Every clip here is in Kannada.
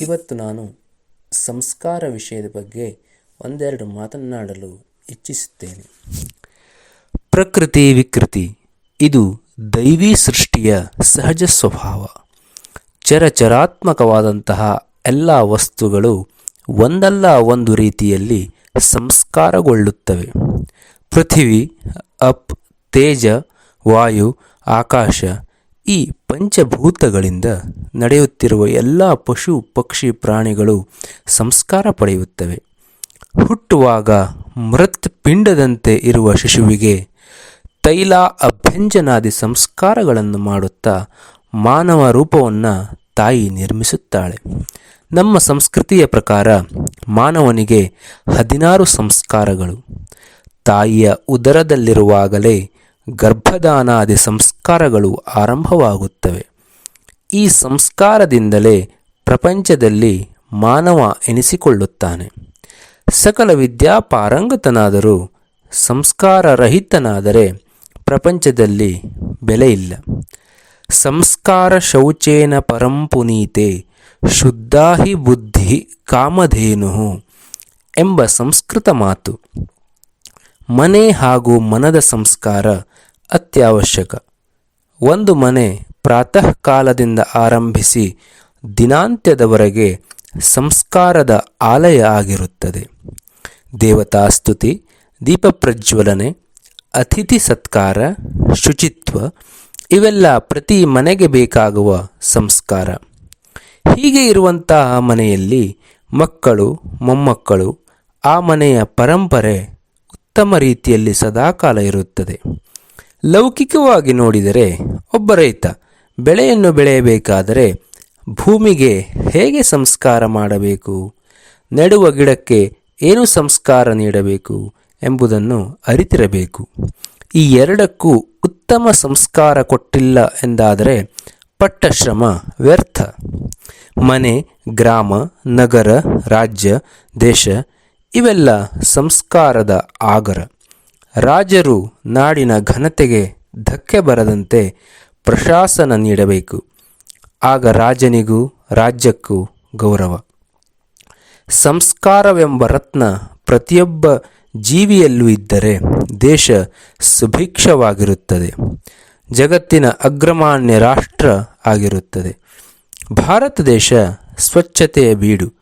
ಇವತ್ತು ನಾನು ಸಂಸ್ಕಾರ ವಿಷಯದ ಬಗ್ಗೆ ಒಂದೆರಡು ಮಾತನಾಡಲು ಇಚ್ಛಿಸುತ್ತೇನೆ. ಪ್ರಕೃತಿ ವಿಕೃತಿ, ಇದು ದೈವಿ ಸೃಷ್ಟಿಯ ಸಹಜ ಸ್ವಭಾವ. ಚರಚರಾತ್ಮಕವಾದಂತಹ ಎಲ್ಲ ವಸ್ತುಗಳು ಒಂದಲ್ಲ ಒಂದು ರೀತಿಯಲ್ಲಿ ಸಂಸ್ಕಾರಗೊಳ್ಳುತ್ತವೆ. ಪೃಥಿವಿ, ಅಪ್, ತೇಜ, ವಾಯು, ಆಕಾಶ ಈ ಪಂಚಭೂತಗಳಿಂದ ನಡೆಯುತ್ತಿರುವ ಎಲ್ಲ ಪಶು, ಪಕ್ಷಿ, ಪ್ರಾಣಿಗಳು ಸಂಸ್ಕಾರ ಪಡೆಯುತ್ತವೆ. ಹುಟ್ಟುವಾಗ ಮೃತ್ ಪಿಂಡದಂತೆ ಇರುವ ಶಿಶುವಿಗೆ ತೈಲ ಅಭ್ಯಂಜನಾದಿ ಸಂಸ್ಕಾರಗಳನ್ನು ಮಾಡುತ್ತಾ ಮಾನವ ರೂಪವನ್ನು ತಾಯಿ ನಿರ್ಮಿಸುತ್ತಾಳೆ. ನಮ್ಮ ಸಂಸ್ಕೃತಿಯ ಪ್ರಕಾರ ಮಾನವನಿಗೆ ಹದಿನಾರು ಸಂಸ್ಕಾರಗಳು. ತಾಯಿಯ ಉದರದಲ್ಲಿರುವಾಗಲೇ ಗರ್ಭದಾನಾದಿ ಸಂಸ್ಕಾರಗಳು ಆರಂಭವಾಗುತ್ತವೆ. ಈ ಸಂಸ್ಕಾರದಿಂದಲೇ ಪ್ರಪಂಚದಲ್ಲಿ ಮಾನವ ಎನಿಸಿಕೊಳ್ಳುತ್ತಾನೆ. ಸಕಲ ವಿದ್ಯಾಪಾರಂಗತನಾದರೂ ಸಂಸ್ಕಾರರಹಿತನಾದರೆ ಪ್ರಪಂಚದಲ್ಲಿ ಬೆಲೆ ಇಲ್ಲ. ಸಂಸ್ಕಾರ ಶೌಚೇನ ಪರಂಪುನೀತೆ ಶುದ್ಧಾಹಿ ಬುದ್ಧಿ ಕಾಮಧೇನು ಎಂಬ ಸಂಸ್ಕೃತ ಮಾತು. ಮನೆ ಹಾಗೂ ಮನದ ಸಂಸ್ಕಾರ ಅತ್ಯವಶ್ಯಕ. ಒಂದು ಮನೆ ಪ್ರಾತಃ ಕಾಲದಿಂದ ಆರಂಭಿಸಿ ದಿನಾಂತ್ಯದವರೆಗೆ ಸಂಸ್ಕಾರದ ಆಲಯ ಆಗಿರುತ್ತದೆ. ದೇವತಾಸ್ತುತಿ ದೀಪ ಪ್ರಜ್ವಲನೆ ಅತಿಥಿ ಸತ್ಕಾರ, ಶುಚಿತ್ವ ಇವೆಲ್ಲ ಪ್ರತಿ ಮನೆಗೆ ಬೇಕಾಗುವ ಸಂಸ್ಕಾರ. ಹೀಗೆ ಇರುವಂತಹ ಮನೆಯಲ್ಲಿ ಮಕ್ಕಳು, ಮೊಮ್ಮಕ್ಕಳು ಆ ಮನೆಯ ಪರಂಪರೆ ಉತ್ತಮ ರೀತಿಯಲ್ಲಿ ಸದಾಕಾಲ ಇರುತ್ತದೆ. ಲೌಕಿಕವಾಗಿ ನೋಡಿದರೆ ಒಬ್ಬ ರೈತ ಬೆಳೆಯನ್ನು ಬೆಳೆಯಬೇಕಾದರೆ ಭೂಮಿಗೆ ಹೇಗೆ ಸಂಸ್ಕಾರ ಮಾಡಬೇಕು? ನೆಡುವ ಗಿಡಕ್ಕೆ ಏನು ಸಂಸ್ಕಾರ ನೀಡಬೇಕು ಎಂಬುದನ್ನು ಅರಿತಿರಬೇಕು. ಈ ಎರಡಕ್ಕೂ ಉತ್ತಮ ಸಂಸ್ಕಾರ ಕೊಟ್ಟಿಲ್ಲ ಎಂದಾದರೆ ಪಟ್ಟಶ್ರಮ ವ್ಯರ್ಥ. ಮನೆ, ಗ್ರಾಮ, ನಗರ, ರಾಜ್ಯ, ದೇಶ ಇವೆಲ್ಲ ಸಂಸ್ಕಾರದ ಆಗರ. ರಾಜರು ನಾಡಿನ ಘನತೆಗೆ ಧಕ್ಕೆ ಬರದಂತೆ ಪ್ರಶಾಸನ ನೀಡಬೇಕು. ಆಗ ರಾಜನಿಗೂ ರಾಜ್ಯಕ್ಕೂ ಗೌರವ. ಸಂಸ್ಕಾರವೆಂಬ ರತ್ನ ಪ್ರತಿಯೊಬ್ಬ ಜೀವಿಯಲ್ಲೂ ಇದ್ದರೆ ದೇಶ ಸುಭಿಕ್ಷವಾಗಿರುತ್ತದೆ. ಜಗತ್ತಿನ ಅಗ್ರಮಾನ್ಯ ರಾಷ್ಟ್ರ ಆಗಿರುತ್ತದೆ. ಭಾರತ ದೇಶ ಸ್ವಚ್ಛತೆಯ ಬೀಡು.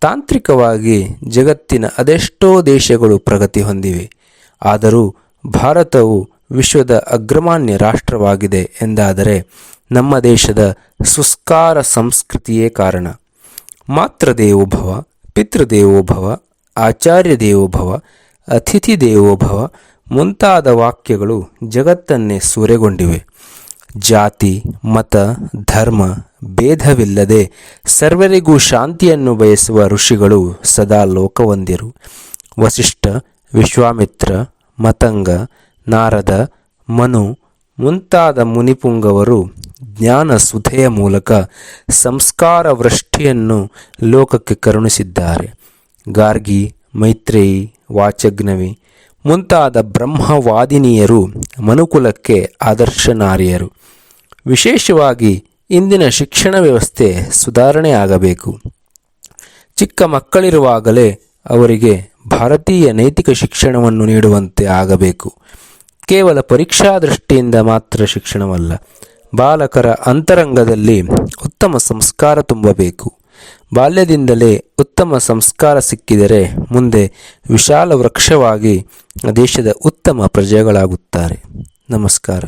ತಾಂತ್ರಿಕವಾಗಿ ಜಗತ್ತಿನ ಅದೆಷ್ಟೋ ದೇಶಗಳು ಪ್ರಗತಿ ಹೊಂದಿವೆ. ಆದರೂ ಭಾರತವು ವಿಶ್ವದ ಅಗ್ರಮಾನ್ಯ ರಾಷ್ಟ್ರವಾಗಿದೆ ಎಂದಾದರೆ ನಮ್ಮ ದೇಶದ ಸುಸ್ಕಾರ ಸಂಸ್ಕೃತಿಯೇ ಕಾರಣ. ಮಾತೃದೇವೋಭವ, ಪಿತೃದೇವೋಭವ ಆಚಾರ್ಯ ದೇವೋಭವ ಅತಿಥಿ ದೇವೋಭವ ಮುಂತಾದ ವಾಕ್ಯಗಳು ಜಗತ್ತನ್ನೇ ಸೂರೆಗೊಂಡಿವೆ. ಜಾತಿ, ಮತ, ಧರ್ಮ ಭೇದವಿಲ್ಲದೆ ಸರ್ವರಿಗೂ ಶಾಂತಿಯನ್ನು ಬಯಸುವ ಋಷಿಗಳು ಸದಾ ಲೋಕವೊಂದಿರು ವಸಿಷ್ಠ, ವಿಶ್ವಾಮಿತ್ರ, ಮತಂಗ ನಾರದ ಮನು ಮುಂತಾದ ಮುನಿಪುಂಗವರು ಜ್ಞಾನ ಸುಧೆಯ ಮೂಲಕ ಸಂಸ್ಕಾರ ವೃಷ್ಟಿಯನ್ನು ಲೋಕಕ್ಕೆ ಕರುಣಿಸಿದ್ದಾರೆ. ಗಾರ್ಗಿ, ಮೈತ್ರೇಯಿ, ವಾಚಗ್ನವಿ ಮುಂತಾದ ಬ್ರಹ್ಮವಾದಿನಿಯರು ಮನುಕುಲಕ್ಕೆ ಆದರ್ಶ ನಾರಿಯರು ವಿಶೇಷವಾಗಿ ಇಂದಿನ ಶಿಕ್ಷಣ ವ್ಯವಸ್ಥೆ ಸುಧಾರಣೆ ಆಗಬೇಕು ಚಿಕ್ಕ ಮಕ್ಕಳಿರುವಾಗಲೇ ಅವರಿಗೆ ಭಾರತೀಯ ನೈತಿಕ ಶಿಕ್ಷಣವನ್ನು ನೀಡುವಂತೆ ಆಗಬೇಕು. ಕೇವಲ ಪರೀಕ್ಷಾ ದೃಷ್ಟಿಯಿಂದ ಮಾತ್ರ ಶಿಕ್ಷಣವಲ್ಲ, ಬಾಲಕರ ಅಂತರಂಗದಲ್ಲಿ ಉತ್ತಮ ಸಂಸ್ಕಾರ ತುಂಬಬೇಕು. ಬಾಲ್ಯದಿಂದಲೇ ಉತ್ತಮ ಸಂಸ್ಕಾರ ಸಿಕ್ಕಿದರೆ ಮುಂದೆ ವಿಶಾಲ ವೃಕ್ಷವಾಗಿ ದೇಶದ ಉತ್ತಮ ಪ್ರಜೆಗಳಾಗುತ್ತಾರೆ. ನಮಸ್ಕಾರ.